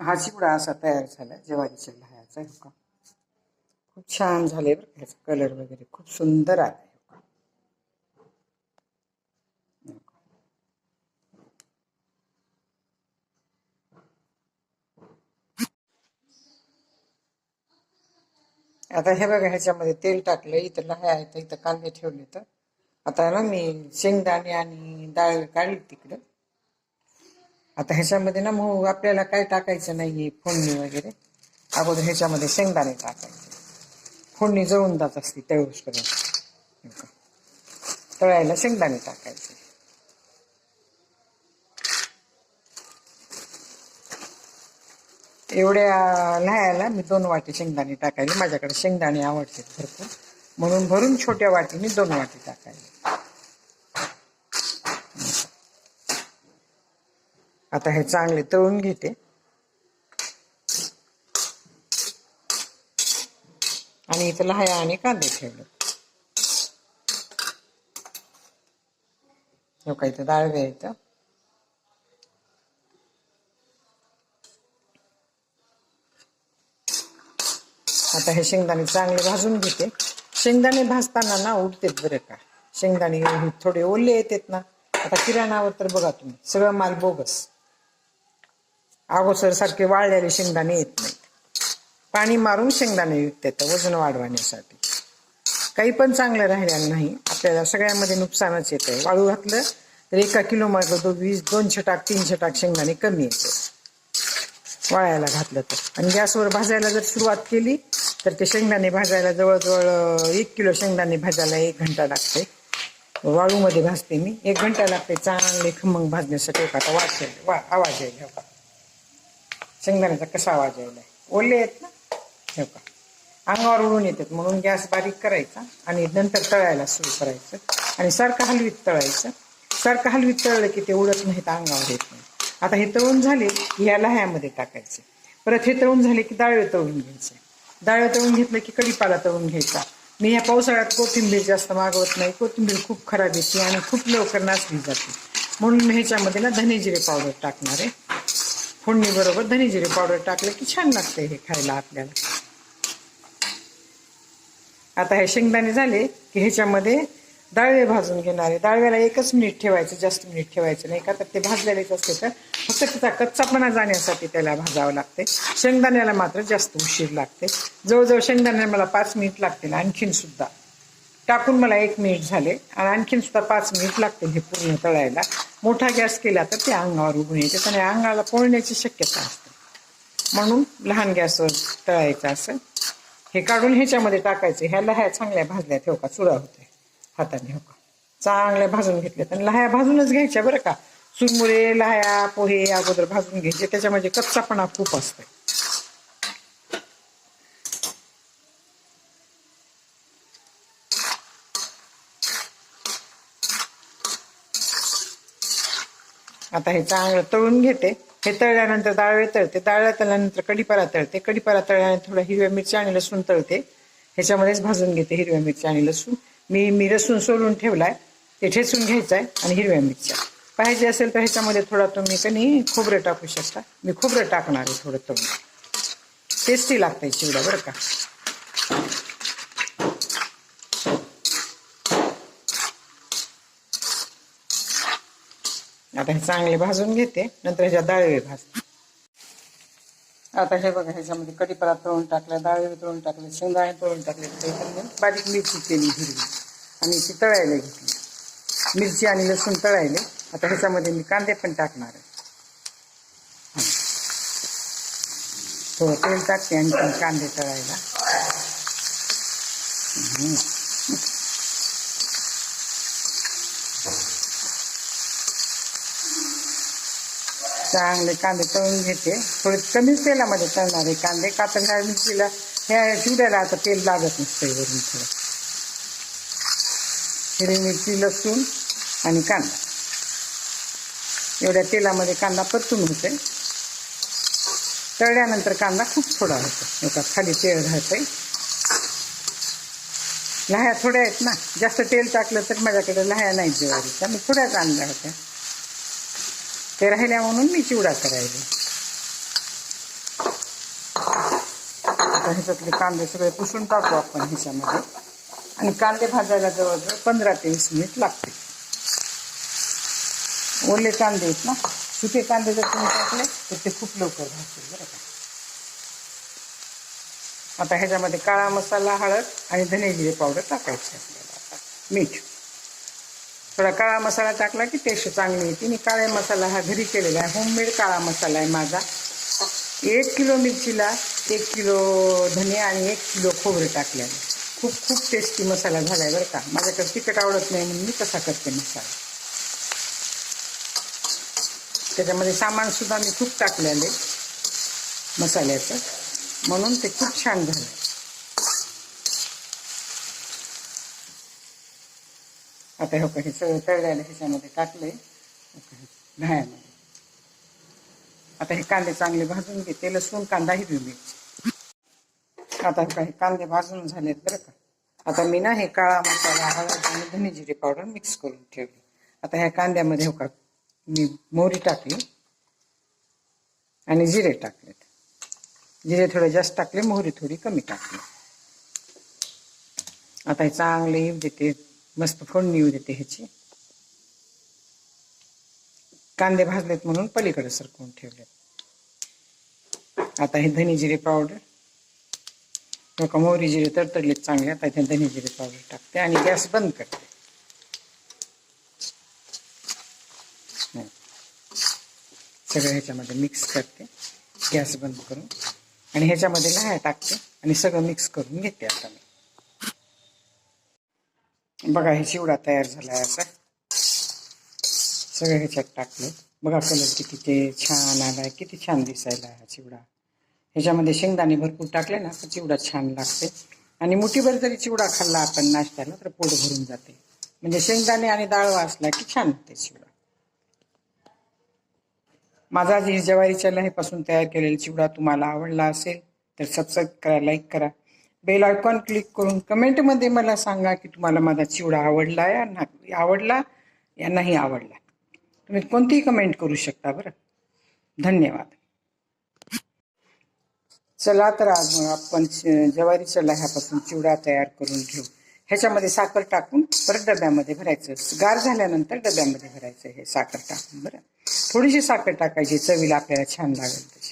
हा चिवडा असा तयार झाला जेवारीच्या लहायाचा हो का? खूप छान झाले बरं का ह्याचा कलर वगैरे खूप सुंदर आला आता हे बघा ह्याच्यामध्ये तेल टाकलं इथं लह्या आहेत इथं कांदे ठेवले तर आता ना मी शेंगदाणे आणि डाळ काढली तिकडं. आता ह्याच्यामध्ये ना मग आपल्याला काय टाकायचं नाहीये फोडणी वगैरे? अगोदर ह्याच्यामध्ये शेंगदाणे टाकायचे. फोडणी जळून जात असते तळूसपर्यंत तळायला शेंगदाणे टाकायचे. एवढ्या लहायला मी दोन वाटी शेंगदाणे टाकायला. माझ्याकडे शेंगदाणे आवडते भरपूर. म्हणून भरून छोट्या वाटीने दोन वाटी टाकायला आता हे चांगले तळून घेते. आणि इथं लहाया आणि कांदे ठेवले. हो का इथं डाळ इथं आता हे शेंगदाणे चांगले भाजून घेते. शेंगदाणे भाजताना ना उडतेत बरं का? शेंगदाणे थोडे ओले येतात ना. आता किराणावर तर बघा तुम्ही सगळं माल बोगस. अगोदर सारखे वाळलेले शेंगदाणे येत नाहीत. पाणी मारून शेंगदाणे विकतात वजन वाढवण्यासाठी. काही पण चांगलं राहिलेलं नाही. आपल्याला सगळ्यामध्ये नुकसानच येत आहे वाळू घातलं तर एका किलो मागं तो वीस दोनशे टाक तीनशे टाक शेंगदाणे कमी येते वाळायला घातलं तर. आणि गॅसवर भाजायला जर सुरुवात केली तर ते शेंगदाणे भाजायला जवळजवळ एक किलो शेंगदाणे भाजायला एक घंटा लागते वाळूमध्ये भाजते मी. एक घंटा लागते चांगले खमंग भाजण्यासाठी हो आता वाच वा आवाज येईल शेंगदाण्याचा कसा आवाज यायला? ओले आहेत ना? ठेव का अंगावर उडून येतात. म्हणून गॅस बारीक करायचा आणि नंतर तळायला सुरू करायचं. आणि सारखं हलवीत तळायचं. सारखं हलवीत तळलं की ते उडत नाहीत अंगावर येत नाही. आता हे तळून झाले की या लह्यामध्ये टाकायचे. परत हे तळून झाले की डाळवे तळून घ्यायचे. डाळवे तळून घेतलं की कढीपाला तळून घ्यायचा. मी ह्या पावसाळ्यात कोथिंबीर जास्त मागवत नाही. कोथिंबीर खूप खराब येते आणि खूप लवकर नासली जाते. म्हणून मी ह्याच्यामध्ये ना धने जिरे पावडर टाकणार आहे. फोडणी बरोबर जिरे पावडर टाकलं की छान लागते हे खायला आपल्याला. आता हे शेंगदाणे झाले की ह्याच्यामध्ये डाळवे भाजून घेणार आहे. डाळव्याला एकच मिनिट ठेवायचं जास्त मिनिट ठेवायचं नाही का? तर ते भाजलेलेच असते तर फक्त त्याचा कच्चापणा जाण्यासाठी त्याला भाजावं लागते. शेंगदाण्याला मात्र जास्त उशीर लागते. जवळजवळ शेंगदाण्याला मला पाच मिनिट लागतील आणखीन सुद्धा. टाकून मला एक मिनिट झाले. आणि आणखीन सुद्धा पाच मिनिट लागतील हे पूर्ण तळायला. मोठा गॅस केला तर ते अंगावर उभून येते. आणि अंगाला पोळण्याची शक्यता असते. म्हणून लहान गॅसवर तळायचं असं. हे काढून ह्याच्यामध्ये टाकायचं. ह्या लह्या चांगल्या भाजल्या ठेव का? चुरा होते हाताने हो का? चांगल्या भाजून घेतल्या आणि लह्या भाजूनच घ्यायच्या बरं का? चुरमुरे लह्या पोहे अगोदर भाजून घ्यायचे. त्याच्यामध्ये कच्चापणा खूप असतो आता हे चांगलं तळून घेते. हे तळल्यानंतर डाळ तळते. डाळ तळल्यानंतर कढीपाला तळते. कढीपाला तळल्यानंतर थोडा हिरव्या मिरच्या आणि लसूण तळते. ह्याच्यामध्येच भाजून घेते हिरव्या मिरच्या आणि लसूण. मी मी लसूण सोलून ठेवलाय. ते ठेचून घ्यायचं आहे आणि हिरव्या मिरच्या. पाहिजे असेल तर ह्याच्यामध्ये थोडा तुम्ही कनी खोबरं टाकू शकता. मी खोबरं टाकणार आहे थोडं तळून. टेस्टी लागतंय चिवडा बरं का. आता हे चांगले भाजून घेते नंतर ह्याच्यात डाळवे भाजते. आता हे बघा ह्याच्यामध्ये कढीपत्ता तळून टाकला डाळवे तळून टाकले शेंगदाणे तळून टाकले बारीक मिरची केली हिरवी. आणि ती तळायला घेतली. मिरची आणि लसूण तळायले. आता ह्याच्यामध्ये मी कांदे पण टाकणार आहे. हो थोडं तेल टाकते आणि कांदे तळायला. चांगले कांदे तळून घेते. थोडे कमीच तेलामध्ये तळणारे कांदे. का तर ह्या मिरचीला ह्या चिवड्याला आता तेल लागत नसतं वरून थोडं. हिरवी मिरची लसूण आणि कांदा. एवढ्या तेलामध्ये कांदा परतून होते तळल्यानंतर कांदा खूप थोडा होतो. एका खाली तेल आहे लह्या थोड्या आहेत ना. जास्त तेल टाकलं तर माझ्याकडे लह्या नाहीत जेवारीच्या मी थोड्याच आणल्या होत्या. ते राहिल्या म्हणून मी चिवडा करायला. आता ह्याच्यातले कांदे सगळे पुसून टाकू आपण ह्याच्यामध्ये. आणि कांदे भाजायला जवळजवळ पंधरा ते वीस मिनिट लागते ओले कांदे आहेत ना सुके कांदे जर तुम्ही टाकले तर ते खूप लवकर भाजतील बरं का. आता ह्याच्यामध्ये काळा मसाला हळद आणि धने जिरे पावडर टाकायचे आपल्याला आता. मीठ. थोडा काळा मसाला टाकला की टेस्ट चांगली येते. मी काळा मसाला हा घरी केलेला आहे. होममेड काळा मसाला आहे माझा. एक किलो मिरचीला एक किलो धने आणि एक किलो खोबरे टाकलेले खूप खूप टेस्टी मसाला झाला आहे बरं का. माझ्याकडे तिखट आवडत नाही म्हणून मी तसा करते मसाला. त्याच्यामध्ये सामानसुद्धा मी खूप टाकलेले मसाल्याचं. म्हणून ते खूप छान झालं. आता हे हे सगळं तळलेलं ह्याच्यामध्ये टाकले दह्यामध्ये आता हे कांदे चांगले भाजून घेते लसूण कांदा हिरवी मिरची आता हे काही कांदे भाजून झालेत बरं का. आता मी ना हे काळा मसाला हळद आणि धने जिरे पावडर मिक्स करून ठेवली. आता ह्या कांद्यामध्ये हो का मी मोहरी टाकली आणि जिरे टाकलेत. जिरे थोडे जास्त टाकले मोहरी थोडी कमी टाकली. आता हे चांगले येऊ देते मस्त फोडणी येऊ देते ह्याची. कांदे भाजलेत म्हणून पलीकडे सरकवून ठेवलेत. आता हे धने जिरे पावडर लोक मोहरी जिरे तडतडलेत चांगले आता इथे धनी जिरे पावडर टाकते आणि गॅस बंद करते. सगळं ह्याच्यामध्ये मिक्स करते गॅस बंद करून. आणि ह्याच्यामध्ये लाह्या टाकते आणि सगळं मिक्स करून घेते आता मी. बघा हे चिवडा तयार झाला आहे असा सगळं ह्याच्यात टाकलं. बघा कलर किती ते छान आलाय किती छान दिसायला हा चिवडा ह्याच्यामध्ये शेंगदाणे भरपूर टाकले ना तर चिवडा छान लागते. आणि मुठीभर जरी चिवडा खाल्ला आपण नाश्त्याला तर पोट भरून जाते. म्हणजे शेंगदाणे आणि डाळ वासला की छान होते चिवडा माझा जी ज्वारीच्या लहेपासून तयार केलेला चिवडा तुम्हाला आवडला असेल तर सबस्क्राईब करा लाईक करा. बेल आयकॉन क्लिक करून कमेंटमध्ये मला सांगा की तुम्हाला माझा चिवडा आवडला या ना आवडला या नाही आवडला. तुम्ही कोणतीही कमेंट करू शकता बरं. धन्यवाद. चला तर आज आपण च- ज्वारीच्या लह्यापासून चिवडा तयार करून घेऊ. ह्याच्यामध्ये साखर टाकून परत डब्यामध्ये भरायचं. गार झाल्यानंतर डब्यामध्ये भरायचं हे साखर टाकून बरं. थोडीशी साखर टाकायची चवीला आपल्याला छान लागेल